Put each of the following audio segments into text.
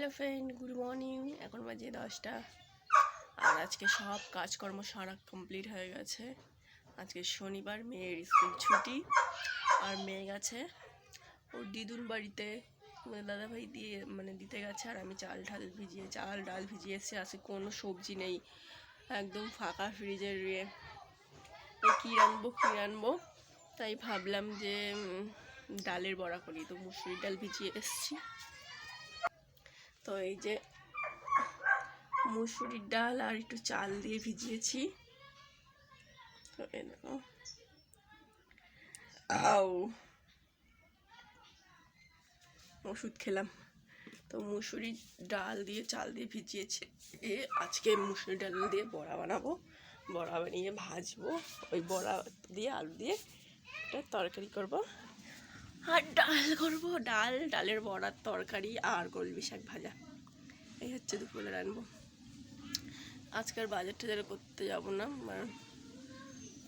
Hello friend, good morning. এখন বাজে দশটা। আর আজকে সব কাজকর্ম সারা কমপ্লিট হয়ে গেছে। আজকে শনিবার, মেয়ের স্কুল ছুটি। আর মেয়ে গেছে। ওর দিদুন বাড়িতে। দাদাভাই দিয়ে মানে দিতে গেছে। আর আমি চাল ঢাল ভিজিয়ে, চাল ডাল ভিজিয়ে এসে আসে কোনো সবজি নেই। একদম ফাঁকা ফ্রিজের ইয়ে। কী রানবো কী রানবো তাই ভাবলাম যে ডালের বড়া করি। তো মুসুরির ডাল ভিজিয়ে এসছি। তো এই যে মুসুরির ডাল আর একটু চাল দিয়ে ভিজিয়েছি। ওষুধ খেলাম। তো মুসুরির ডাল দিয়ে চাল দিয়ে ভিজিয়েছি। এ, আজকে মুসুরি ডাল দিয়ে বড়া বানাবো। বড়া বানিয়ে ভাজবো। ওই বড়া দিয়ে আলু দিয়ে একটা তরকারি করব। আর ডাল করব, ডাল, ডালের বড়ার তরকারি আর কলমি শাক ভাজা। এই হচ্ছে দুপুরে রানবো আজকের বাজার টাজার করতে যাব না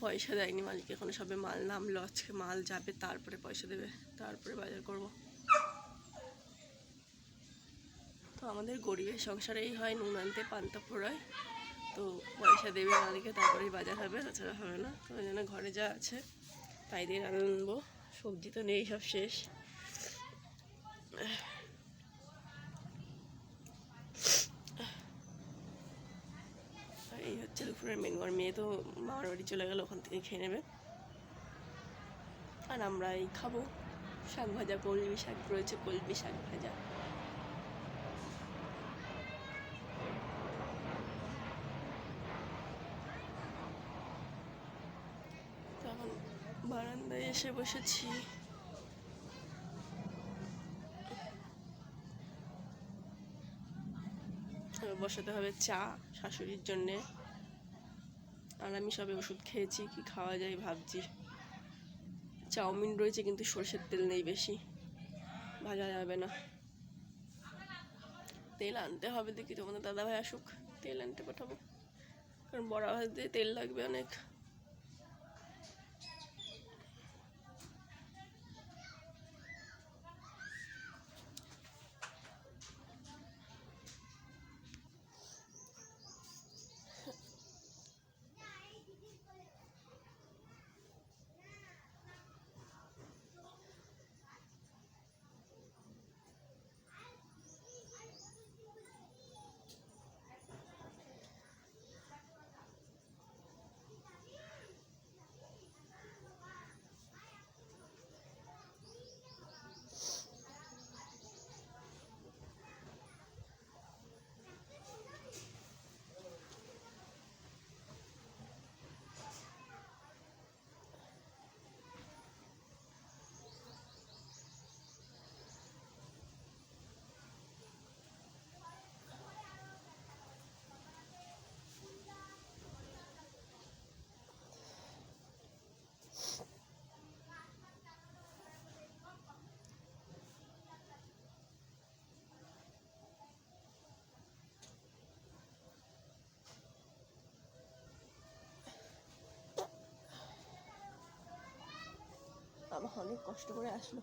পয়সা দেয়নি মালিক। এখনও সবে মাল নামলো, আজকে মাল যাবে, তারপরে পয়সা দেবে, তারপরে বাজার করব। তো আমাদের গরিবের সংসারে এই হয়, নুন আনতে পান্তা ফোড়ায় তো পয়সা দেবে মালিকে, তারপরেই বাজার হবে, তাছাড়া হবে না। তো ওই জন্য ঘরে যা আছে, তাই দিয়ে রান্নবো সবজি তো নেই, সব শেষ। এই হচ্ছে দুপুরের মেন ঘর। মেয়ে তো মামার বাড়ি চলে গেল, ওখান থেকে খেয়ে নেবে। আর আমরা এই খাব শাক ভাজা, কলমি শাক রয়েছে, কলমি শাক ভাজা তো এখন বারান্দায় এসে বসেছি। বসাতে হবে চা শাশুড়ির জন্যে। আর আমি সবে ওষুধ খেয়েছি, কি খাওয়া যায় ভাবছি। চাউমিন রয়েছে কিন্তু সর্ষের তেল নেই বেশি, ভাজা যাবে না। তেল আনতে হবে দেখি তোমাদের দাদাভাই আসুক, তেল আনতে পাঠাবো। কারণ বড়া ভাজতে তেল লাগবে অনেক। আমার অনেক কষ্ট করে আসলো।